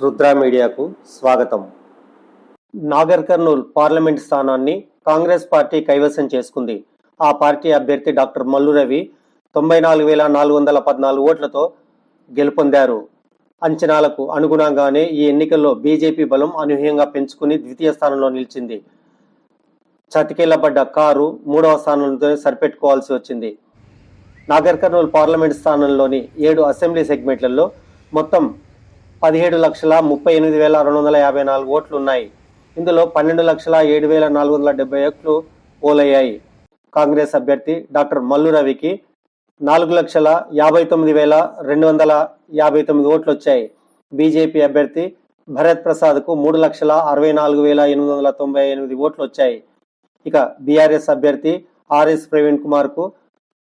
రుద్రా మీడియాకు స్వాగతం. నాగర్ కర్నూల్ పార్లమెంట్ స్థానాన్ని కాంగ్రెస్ పార్టీ కైవసం చేసుకుంది. ఆ పార్టీ అభ్యర్థి డాక్టర్ మల్లు రవి తొంభై నాలుగు వేల నాలుగు వందల పద్నాలుగు ఓట్లతో గెలుపొందారు. అంచనాలకు అనుగుణంగానే ఈ ఎన్నికల్లో బీజేపీ బలం అనూహ్యంగా పెంచుకుని ద్వితీయ స్థానంలో నిలిచింది. చతికిల్లబడ్డ కారు మూడవ స్థానంతో సరిపెట్టుకోవాల్సి వచ్చింది. నాగర్ కర్నూల్ పార్లమెంట్ స్థానంలోని ఏడు అసెంబ్లీ సెగ్మెంట్లలో మొత్తం పదిహేడు లక్షల ముప్పై ఎనిమిది వేల రెండు వందల యాభై నాలుగు ఓట్లు ఉన్నాయి. ఇందులో పన్నెండు లక్షల ఏడు వేల నాలుగు వందల డెబ్బై ఓట్లు పోలయ్యాయి. కాంగ్రెస్ అభ్యర్థి డాక్టర్ మల్లు రవికి నాలుగు లక్షల యాభై తొమ్మిది వేల రెండు వందల యాభై తొమ్మిది ఓట్లు వచ్చాయి. బీజేపీ అభ్యర్థి భరత్ ప్రసాద్కు మూడు లక్షల అరవై నాలుగు వేల ఎనిమిది వందల తొంభై ఎనిమిది ఓట్లు వచ్చాయి. ఇక బీఆర్ఎస్ అభ్యర్థి ఆర్ఎస్ ప్రవీణ్ కుమార్కు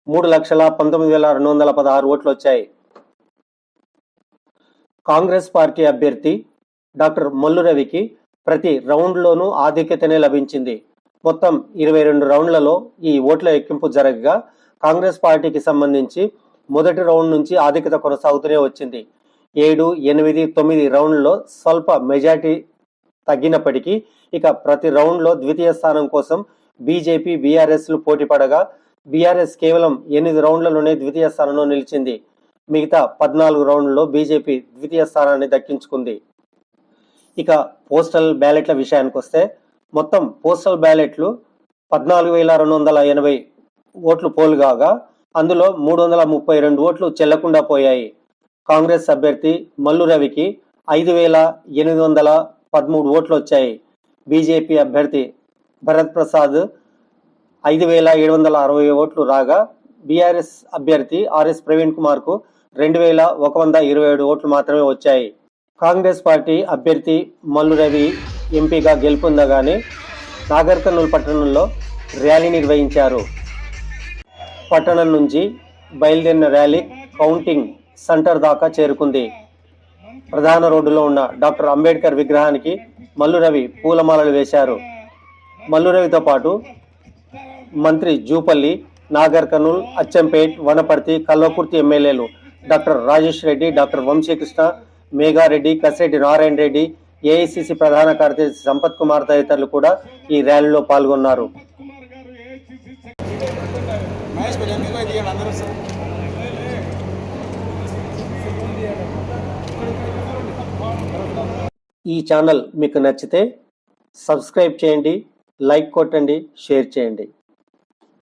మూడు లక్షల పంతొమ్మిది వేల రెండు వందల పదహారు ఓట్లు వచ్చాయి. కాంగ్రెస్ పార్టీ అభ్యర్థి డాక్టర్ మల్లు రవికి ప్రతి రౌండ్లోనూ ఆధిక్యతనే లభించింది. మొత్తం ఇరవై రెండు రౌండ్లలో ఈ ఓట్ల ఎక్కింపు జరగగా కాంగ్రెస్ పార్టీకి సంబంధించి మొదటి రౌండ్ నుంచి ఆధిక్యత కొనసాగుతూనే వచ్చింది. ఏడు ఎనిమిది తొమ్మిది రౌండ్లో స్వల్ప మెజార్టీ తగ్గినప్పటికీ ఇక ప్రతి రౌండ్లో ద్వితీయ స్థానం కోసం బీజేపీ బీఆర్ఎస్లు పోటీ పడగా బీఆర్ఎస్ కేవలం ఎనిమిది రౌండ్లలోనే ద్వితీయ స్థానంలో నిలిచింది. మిగతా పద్నాలుగు రౌండ్లలో బీజేపీ ద్వితీయ స్థానాన్ని దక్కించుకుంది. ఇక పోస్టల్ బ్యాలెట్ల విషయానికి వస్తే మొత్తం పోస్టల్ బ్యాలెట్లు పద్నాలుగు వేల రెండు వందల ఎనభై ఓట్లు పోలుగాగా అందులో మూడు వందల ముప్పై రెండు ఓట్లు చెల్లకుండా పోయాయి. కాంగ్రెస్ అభ్యర్థి మల్లు రవికి ఐదు వేల ఎనిమిది వందల పదమూడు ఓట్లు వచ్చాయి. బీజేపీ అభ్యర్థి భరత్ ప్రసాద్ ఐదు వేల ఏడు వందల అరవై ఓట్లు రాగా బీఆర్ఎస్ అభ్యర్థి ఆర్ఎస్ ప్రవీణ్ కుమార్కు రెండు వేల ఒక వంద ఇరవై ఏడు ఓట్లు మాత్రమే వచ్చాయి. కాంగ్రెస్ పార్టీ అభ్యర్థి మల్లు రవి ఎంపీగా గెలుపొందగానే నాగర్ కర్నూలు పట్టణంలో ర్యాలీ నిర్వహించారు. పట్టణం నుంచి బయలుదేరిన ర్యాలీ కౌంటింగ్ సెంటర్ దాకా చేరుకుంది. ప్రధాన రోడ్డులో ఉన్న డాక్టర్ అంబేద్కర్ విగ్రహానికి మల్లు రవి పూలమాలలు వేశారు. మల్లు రవితో పాటు మంత్రి జూపల్లి నాగర్ కర్నూల్ అచ్చంపేట్ వనపర్తి కల్వకుర్తి ఎమ్మెల్యేలు doctor Rajesh Reddy doctor Vamshi Krishna Megha Reddy Kasireddy Narayana Reddy AICC ప్రధాన కార్యదర్శి సంపత్ కుమార్ తదితరులు కూడా ఈ ర్యాలీలో పాల్గొన్నారు. ఈ ఛానల్ మీకు నచ్చితే సబ్స్క్రైబ్ చేయండి లైక్ కొట్టండి షేర్ చేయండి.